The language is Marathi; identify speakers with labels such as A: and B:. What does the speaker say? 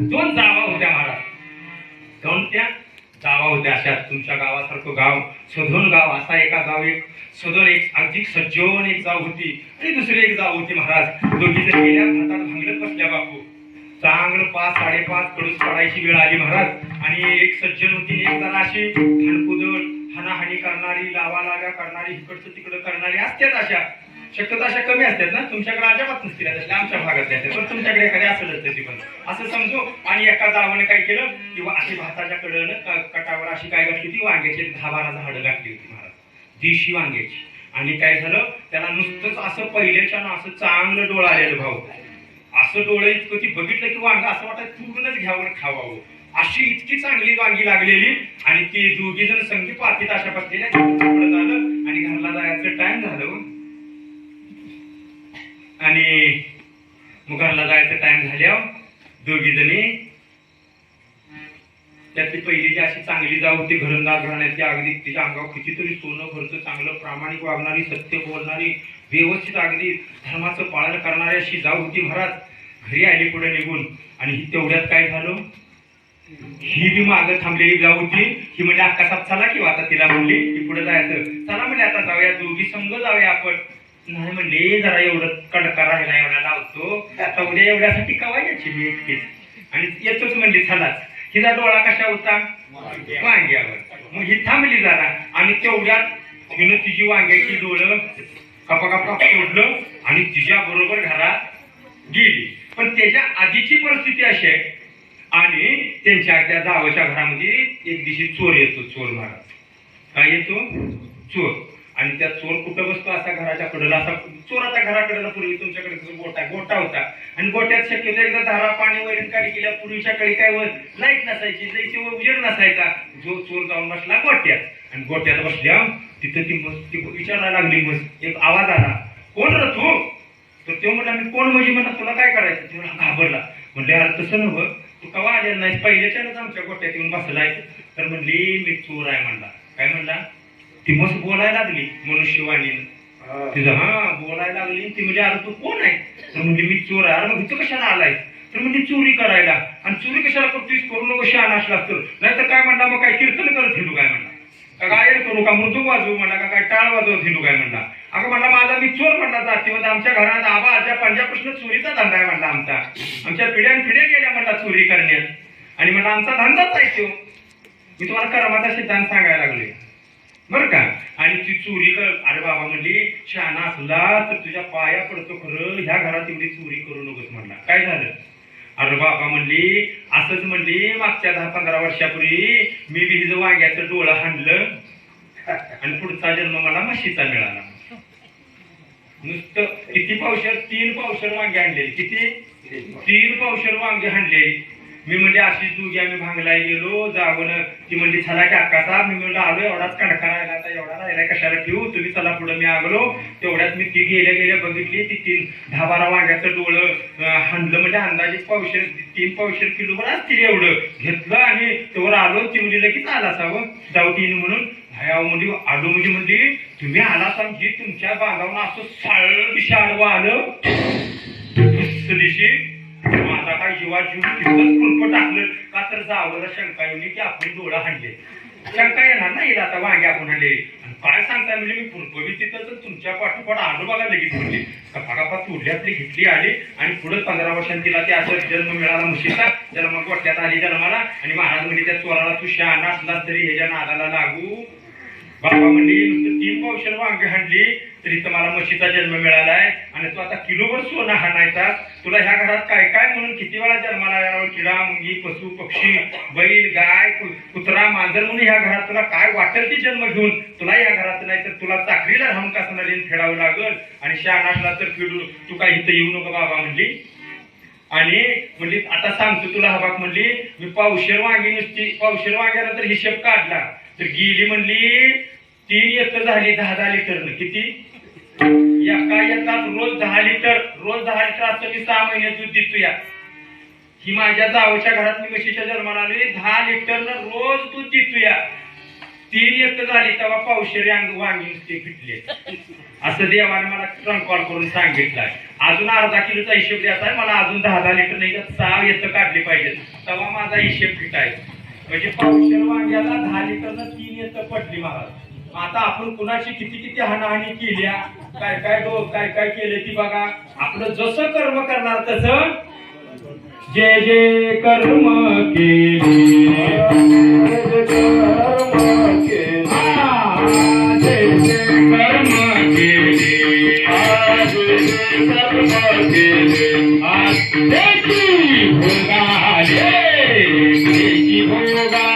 A: दोन जावा होत्या महाराज. दोन त्या जावा होत्या अशा तुमच्या गावासारखं गाव सधोन गाव असा एका गाव एक सदोन एक अगदी सज्जन एक जाव होती आणि दुसरी एक जाव होती महाराज. दोघी गेल्या हातात भांगलत बसल्या बापू. चांगलं पाच साडेपाच कडून पडायची वेळ आली महाराज. आणि एक सज्जन होती एक जण अशी हाणकुदळ हानाहानी करणारी लावा लागा करणारी इकडचं तिकडं करणारी असतात अशा. शक्यता अशा कमी असतात ना. तुमच्याकडे अजिबात नसतील तसल्या आमच्या भागात असतात. पण तुमच्याकडे एखादी असेलच तशी पण. असं समजू. आणि एका जावाने काय केलं? किंवा अशी भाताच्या कडनं कटावर अशी काय घातली होती वांग्याची? दहा बारा झाडं घातली होती महाराज. दिशी वांग्याची. आणि काय झालं? त्याला नुसतंच असं पहिल्याच्या असं चांगलं डोळं आलेलं भाऊ. असं डोळे इतकं ती बघितलं की वांग असं वाटत पूर्णच घ्यावं खावावं. अशी इतकी चांगली वांगी लागलेली. आणि ती दोघी जण संगीत पातीत अशा बसलेल्या. मग घरला जायचं टाइम झाल्यावर दोघी जणी त्यातली पहिली जी अशी चांगली जाऊ होती घरंदाज राहण्याची अगदी तिच्या अंगावर कितीतरी सोनं खर्च चांगलं प्रामाणिक वागणारी सत्य बोलणारी व्यवस्थित अगदी धर्माचं पालन करणारी अशी जाऊ होती महाराज. घरी आली पुढे निघून. आणि ही तेवढ्यात काय झालं? ही बी मागं थांबलेली जाऊ होती. ही म्हणजे अक्का चला किंवा आता तिला म्हणली की पुढे जायचं. चला म्हणजे आता जाऊया दोघी संघ जाऊया आपण. नाही म्हणले जरा एवढं कडका राहिला एवढा लावतो. आता उद्या एवढ्यासाठी कवा यायची मी एकटीच आणि येतोच म्हणली चलाच हिचा डोळा कशा होता? वांग्यावर. मग ही थांबली जरा. आणि तेवढ्यात हिनं तिची वांग्याची डोळं कपा कपा सोडलं आणि तिच्या बरोबर घरात गेली. पण त्याच्या आधीची परिस्थिती अशी आहे. आणि त्यांच्या त्या जावच्या घरामध्ये एक दिवशी चोर येतो चोर महाराज काय येतो? चोर. आणि त्या चोर कुठं बसतो असा घराच्या कडेला असा चोराच्या घराकडेला पूर्वी तुमच्याकडे गोटा गोटा होता. आणि गोट्यात शक्यतो एकदा धारा पाणी वैरण काढी केल्या पूर्वीच्या कडे काय लाइट नसायची जायची व उजेड नसायचा. जो चोर जाऊन बसला गोट्यात. आणि गोट्यात बसल्या तिथं ती बस ती विचारायला लागली बस. एक आवाज आला कोण र तू? तर तो म्हणला मी कोण म्हणजे? म्हणा तुला काय करायचं? तेवढा घाबरला. म्हणले अरे तसं नव्हं तू कवा आलेला नाही पहिल्याच्यानंच आमच्या गोट्यात येऊन बसलाय. तर म्हणली मी चोर आहे म्हणला. काय म्हणला? ती मस्त बोलायला लागली मनुष्यवाणी तिचं हा बोलायला लागली. ती म्हणजे अरे तू कोण आहे? तर म्हणजे मी चोर आहे. अरे मग इथं कशाला आलाय? तर म्हणजे चोरी करायला. आणि चोरी कशाला करतोस करू नको शहाणा असला तर नाही तर काय म्हणला मग काय कीर्तन करत हिंदू काय म्हणला? का गायन करू का मृदुक वाजवू म्हणला का काय टाळ वाजवत हिंदू काय म्हणला? अगं म्हणला माझा मी चोर म्हणला जातीमध्ये आमच्या घरात आबा आजच्या पंजाबपासून चोरीचा धंदा आहे म्हणला आमचा. आमच्या पिढ्यान पिढ्या गेल्या म्हणला चोरी करण्यात. आणि म्हणला आमचा धंदाच आहे तो. मी तुम्हाला करमाचा सिद्धांत सांगायला लागले बरं का? आणि ती चोरी कर. अरे बाबा म्हणली शहाणा असला तर तुझ्या पाया पडतो खरं. ह्या घरात एवढी चोरी करू नकोस म्हणला. काय झालं? अरे बाबा म्हणली असंच म्हणली मागच्या दहा पंधरा वर्षापूर्वी मी बी हिचं वांग्याचं डोळं हाणलं आणि पुढचा जन्म मला म्हशीचा मिळाला. नुसतं किती पावशर? तीन पावशर वांगे आणलेली. किती? तीन पावशर वांगे हाणलेली. मी म्हणजे अशीच दुगी आम्ही भांगलाय गेलो जाऊन ती म्हणजे चला काकाचा मी म्हणलं आलो एवढाच कणका राहिला आता एवढा राहिला कशाला ठेवू? तुम्ही चला पुढे. मी आगलो तेवढ्यात मी ती गेल्या गेल्या बघितली ती तीन दहा बारा वांग्याचं डोळं अं, हाणलं. म्हणजे अंदाजे पावशे तीन पावशे किलो बरं असतील एवढं. घेतलं आणि तेवढं आलो ती म्हणजे लगेच आला असावं हो? जाऊ तीन म्हणून. भयाव म्हणजे आलो म्हणजे म्हणजे तुम्ही आला म्हणजे तुमच्या बांधावून असं साळ दिशा आलं दुसऱ्या दिवशी माझा काय कुलप टाकलं का तर जावं शंका येईल की आपण डोळा हाणले. शंका येणार नाही आता वांगे आपण हाणले. आणि काय सांगता म्हणजे मी कुलपवी तिथं तर तुमच्या पाठोपाठ आलो बघा लगेच म्हणली. कपाकापा तुडल्यातली घेतली आली आणि पुढे पंधरा वर्षांनी तिला ते असं जन्म मिळाला म्हशीचा जन्म गोठ्यात आली जन्माला. आणि महाराज म्हणजे त्या चोराला तू शहाणा असला तरी ह्याच्या नादाला लागू. बाबा म्हणली नुसतं तीन पावशर वांगे हाणली तरी तर मला म्हशीचा जन्म मिळालाय. आणि तू आता किलोभर सोनं हाणायचा तुला ह्या घरात काय काय म्हणून किती वेळा जन्माला यावं किडा मुंगी पशु पक्षी बैल गाय कुत्रा मांजर म्हणून ह्या घरात तुला काय वाटेल ती जन्म घेऊन? तुला या घरात नाही तर तुला चाकरीला राहून लिहून फेडावं लागल. आणि शहाणाला तर फिडू तू काय इथं येऊ नको बाबा म्हणली. आणि म्हणली आता सांगतो तुला हबाक म्हणली मी पावशेर वांगी नुसती पावशेर वांग्याला तर हिशेब काढला. तर गेली म्हणली तीन एकर झाली दहा दहा लिटर किती? एका एकात रोज दहा लिटर रोज दहा लिटर असं मी सहा महिन्यात दूध देतो या ही माझ्या जावच्या घरात मी म्हशीच्या जन्माला आली दहा लिटर रोज दूध देतोया. तीन येत झाली तेव्हा पावशेरी अंग वांगी ते फिटले. असं देवाने मला ट्रंक कॉल करून सांगितलंय. अजून अर्धा किलोचा हिशोब द्यायचा आहे. मला अजून दहा दहा लिटर नाही तर सहा येत काढले पाहिजे तेव्हा माझा हिशेब फिट आहे. म्हणजे पावशेर वांग्याला दहा लिटरनं तीन येत पडली महाराज. आता आपण कुणाची किती किती हाणाहाणी केल्या? काय काय डोक काय काय केले ती बघा. आपलं जसं कर्म करणार तसं जे जे कर्म केले. हा, जे जे कर्म केले. आज त्याची भोगा त्याची भोगा.